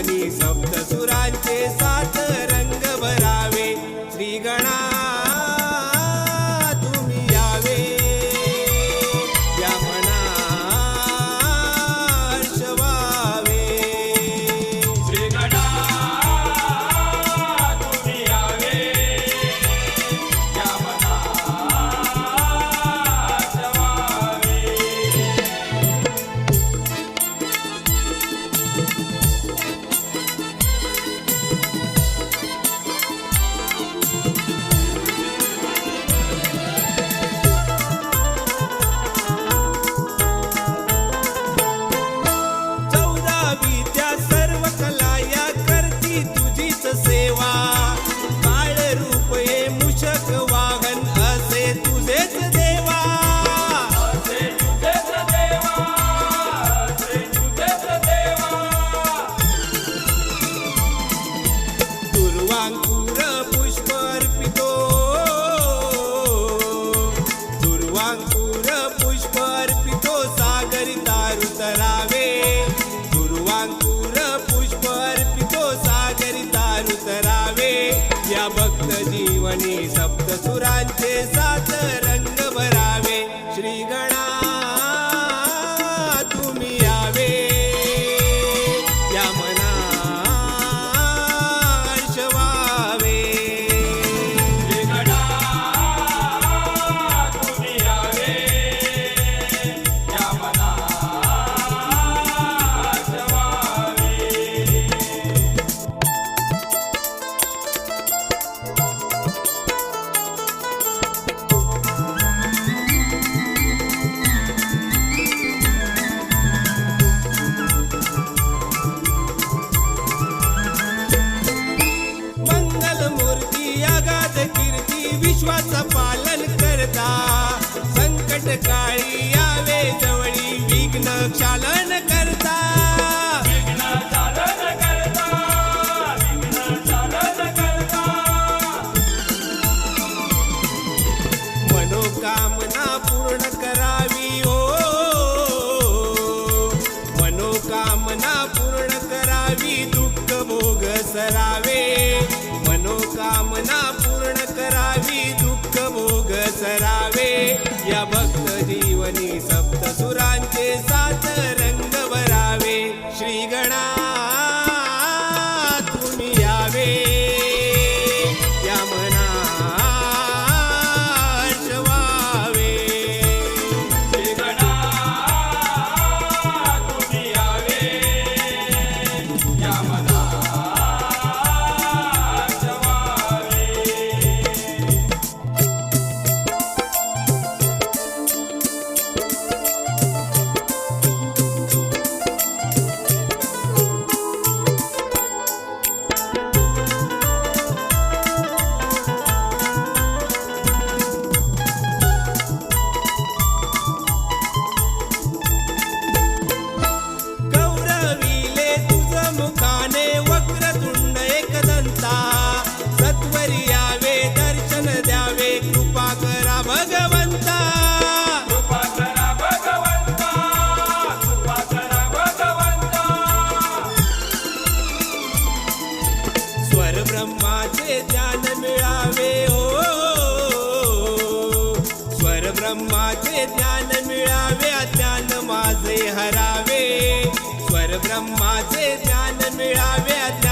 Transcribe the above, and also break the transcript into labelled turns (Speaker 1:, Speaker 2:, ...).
Speaker 1: i many sabda Tesa पालन करता. संकट काळी यावे जवळी विघ्न
Speaker 2: चालन
Speaker 1: ज्ञान मिळावे ज्ञान माझे हरावे. स्वर ब्रह्माचे ज्ञान मिळावे ज्ञान